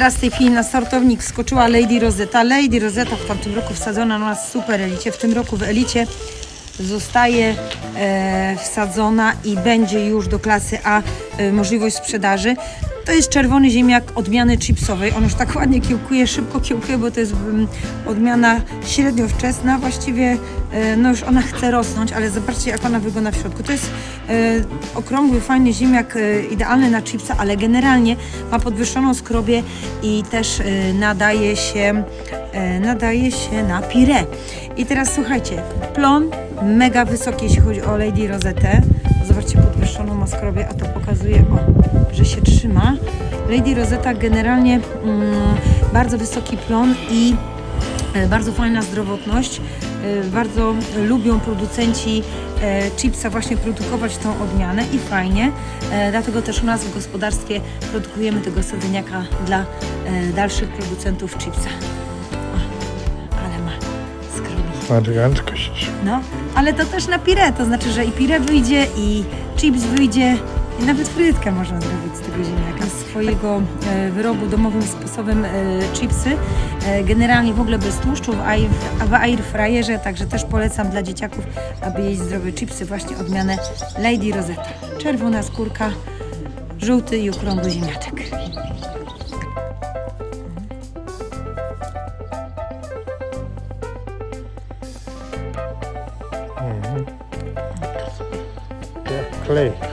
teraz w tej chwili na startownik skoczyła Lady Rosetta. Lady Rosetta w tamtym roku wsadzona na nas super elicie. W tym roku w elicie zostaje e, wsadzona i będzie już do klasy A e, możliwość sprzedaży. To jest czerwony ziemniak odmiany chipsowej. On już tak ładnie kiełkuje, szybko kiełkuje, bo to jest odmiana średnio wczesna. Właściwie e, no już ona chce rosnąć, ale zobaczcie jak ona wygląda w środku. To jest e, okrągły, fajny ziemniak, e, idealny na chipsa, ale generalnie ma podwyższoną skrobię i też nadaje się, nadaje się na pire. I teraz słuchajcie, plon mega wysoki, jeśli chodzi o Lady Rosetę. Zobaczcie, podwyższoną ma skrobię, a to pokazuje, o, że się trzyma. Lady Rosetta generalnie mm, bardzo wysoki plon i e, bardzo fajna zdrowotność. E, Bardzo lubią producenci e, chipsa właśnie produkować tą odmianę i fajnie. Dlatego też u nas w gospodarstwie produkujemy tego sadzeniaka dla dalszych producentów chipsa. Eleganckość. No, ale to też na pire, to znaczy, że i pire wyjdzie, i chips wyjdzie, i nawet frytkę można zrobić z tego ziemniaka. Z swojego e, wyrobu domowym sposobem e, chipsy, e, generalnie w ogóle bez tłuszczu w air, w air fryerze, także też polecam dla dzieciaków, aby jeść zdrowe chipsy, właśnie odmianę Lady Rosetta. Czerwona skórka, żółty i okrągły ziemniaczek. the clay